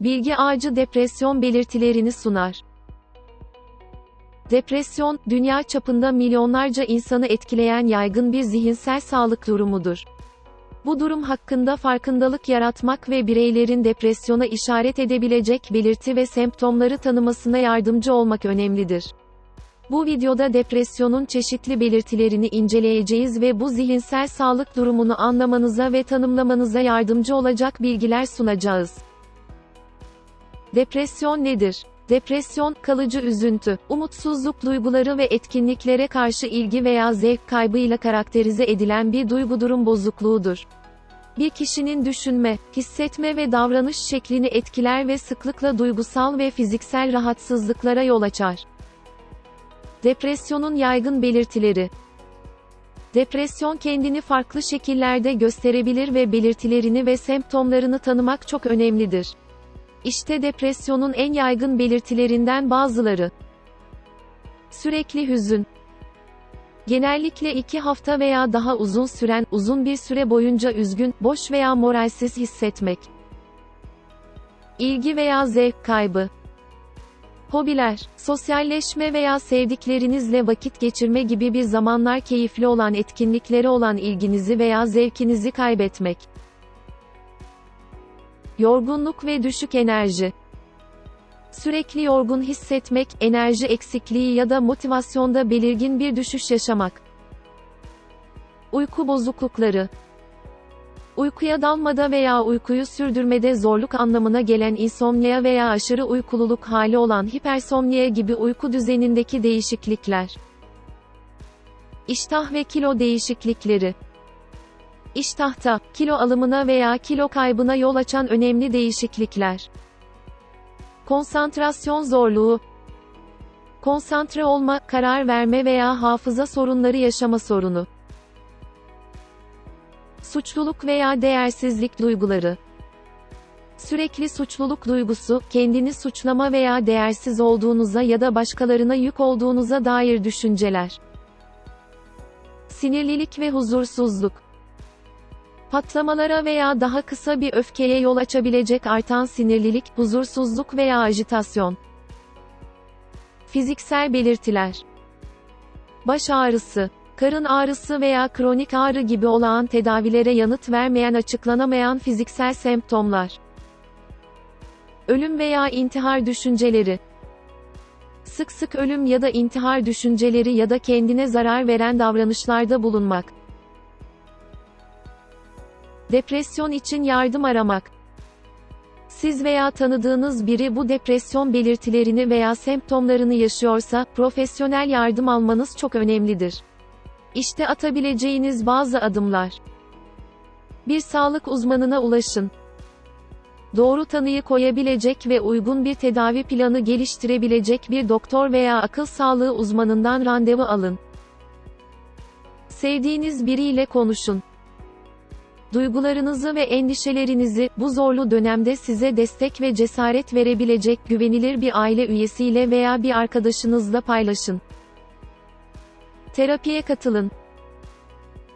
Bilgi ağacı depresyon belirtilerini sunar. Depresyon, dünya çapında milyonlarca insanı etkileyen yaygın bir zihinsel sağlık durumudur. Bu durum hakkında farkındalık yaratmak ve bireylerin depresyona işaret edebilecek belirti ve semptomları tanımasına yardımcı olmak önemlidir. Bu videoda depresyonun çeşitli belirtilerini inceleyeceğiz ve bu zihinsel sağlık durumunu anlamanıza ve tanımlamanıza yardımcı olacak bilgiler sunacağız. Depresyon nedir? Depresyon, kalıcı üzüntü, umutsuzluk duyguları ve etkinliklere karşı ilgi veya zevk kaybıyla karakterize edilen bir duygu durum bozukluğudur. Bir kişinin düşünme, hissetme ve davranış şeklini etkiler ve sıklıkla duygusal ve fiziksel rahatsızlıklara yol açar. Depresyonun yaygın belirtileri Depresyon kendini farklı şekillerde gösterebilir ve belirtilerini ve semptomlarını tanımak çok önemlidir. İşte depresyonun en yaygın belirtilerinden bazıları. Sürekli hüzün. Genellikle iki hafta veya daha uzun süren, uzun bir süre boyunca üzgün, boş veya moralsiz hissetmek. İlgi veya zevk kaybı. Hobiler, sosyalleşme veya sevdiklerinizle vakit geçirme gibi bir zamanlar keyifli olan etkinliklere olan ilginizi veya zevkinizi kaybetmek. Yorgunluk ve düşük enerji. Sürekli yorgun hissetmek, enerji eksikliği ya da motivasyonda belirgin bir düşüş yaşamak. Uyku bozuklukları. Uykuya dalmada veya uykuyu sürdürmede zorluk anlamına gelen insomnia veya aşırı uykululuk hali olan hipersomnia gibi uyku düzenindeki değişiklikler. İştah ve kilo değişiklikleri. İştahta, kilo alımına veya kilo kaybına yol açan önemli değişiklikler. Konsantrasyon zorluğu. Konsantre olma, karar verme veya hafıza sorunları yaşama sorunu. Suçluluk veya değersizlik duyguları. Sürekli suçluluk duygusu, kendini suçlama veya değersiz olduğunuza ya da başkalarına yük olduğunuza dair düşünceler. Sinirlilik ve huzursuzluk. Patlamalara veya daha kısa bir öfkeye yol açabilecek artan sinirlilik, huzursuzluk veya ajitasyon. Fiziksel belirtiler. Baş ağrısı, karın ağrısı veya kronik ağrı gibi olağan tedavilere yanıt vermeyen açıklanamayan fiziksel semptomlar. Ölüm veya intihar düşünceleri. Sık sık ölüm ya da intihar düşünceleri ya da kendine zarar veren davranışlarda bulunmak. Depresyon için yardım aramak. Siz veya tanıdığınız biri bu depresyon belirtilerini veya semptomlarını yaşıyorsa, profesyonel yardım almanız çok önemlidir. İşte atabileceğiniz bazı adımlar. Bir sağlık uzmanına ulaşın. Doğru tanıyı koyabilecek ve uygun bir tedavi planı geliştirebilecek bir doktor veya akıl sağlığı uzmanından randevu alın. Sevdiğiniz biriyle konuşun. Duygularınızı ve endişelerinizi, bu zorlu dönemde size destek ve cesaret verebilecek güvenilir bir aile üyesiyle veya bir arkadaşınızla paylaşın. Terapiye katılın.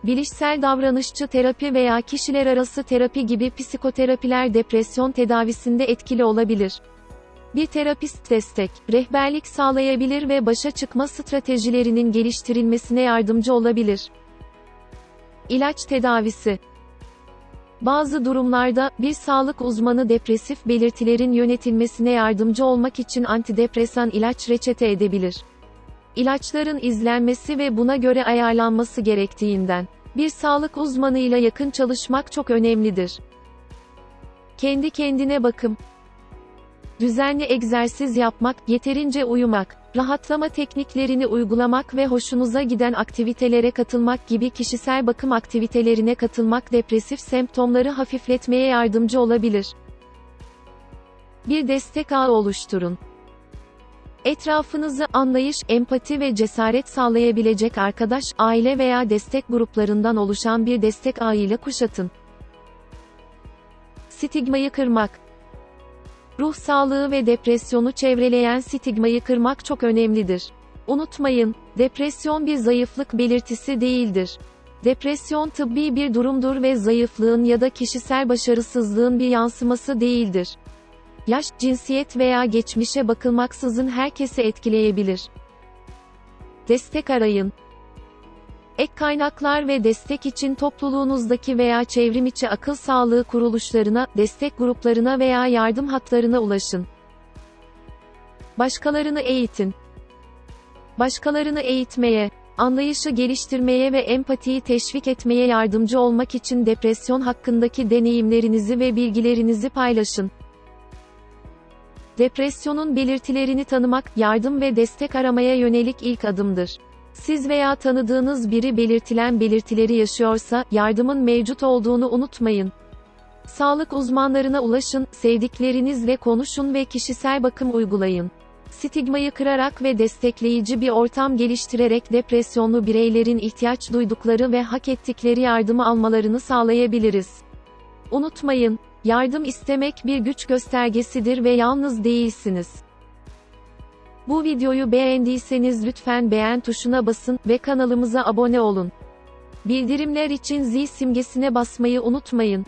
Bilişsel davranışçı terapi veya kişiler arası terapi gibi psikoterapiler depresyon tedavisinde etkili olabilir. Bir terapist destek, rehberlik sağlayabilir ve başa çıkma stratejilerinin geliştirilmesine yardımcı olabilir. İlaç tedavisi bazı durumlarda, bir sağlık uzmanı depresif belirtilerin yönetilmesine yardımcı olmak için antidepresan ilaç reçete edebilir. İlaçların izlenmesi ve buna göre ayarlanması gerektiğinden, bir sağlık uzmanıyla yakın çalışmak çok önemlidir. Kendi kendine bakım, düzenli egzersiz yapmak, yeterince uyumak, rahatlama tekniklerini uygulamak ve hoşunuza giden aktivitelere katılmak gibi kişisel bakım aktivitelerine katılmak depresif semptomları hafifletmeye yardımcı olabilir. Bir destek ağı oluşturun. Etrafınızı anlayış, empati ve cesaret sağlayabilecek arkadaş, aile veya destek gruplarından oluşan bir destek ağıyla kuşatın. Stigmayı kırmak Ruh sağlığı ve depresyonu çevreleyen stigmayı kırmak çok önemlidir. Unutmayın, depresyon bir zayıflık belirtisi değildir. Depresyon tıbbi bir durumdur ve zayıflığın ya da kişisel başarısızlığın bir yansıması değildir. yaş, cinsiyet veya geçmişe bakılmaksızın herkesi etkileyebilir. Destek arayın. Ek kaynaklar ve destek için topluluğunuzdaki veya çevrimiçi akıl sağlığı kuruluşlarına, destek gruplarına veya yardım hatlarına ulaşın. Başkalarını eğitin. Başkalarını eğitmeye, anlayışı geliştirmeye ve empatiyi teşvik etmeye yardımcı olmak için depresyon hakkındaki deneyimlerinizi ve bilgilerinizi paylaşın. Depresyonun belirtilerini tanımak, yardım ve destek aramaya yönelik ilk adımdır. Siz veya tanıdığınız biri belirtilen belirtileri yaşıyorsa, yardımın mevcut olduğunu unutmayın. Sağlık uzmanlarına ulaşın, sevdiklerinizle konuşun ve kişisel bakım uygulayın. Stigmayı kırarak ve destekleyici bir ortam geliştirerek depresyonlu bireylerin ihtiyaç duydukları ve hak ettikleri yardımı almalarını sağlayabiliriz. Unutmayın, yardım istemek bir güç göstergesidir ve yalnız değilsiniz. Bu videoyu beğendiyseniz lütfen beğen tuşuna basın ve kanalımıza abone olun. Bildirimler için zil simgesine basmayı unutmayın.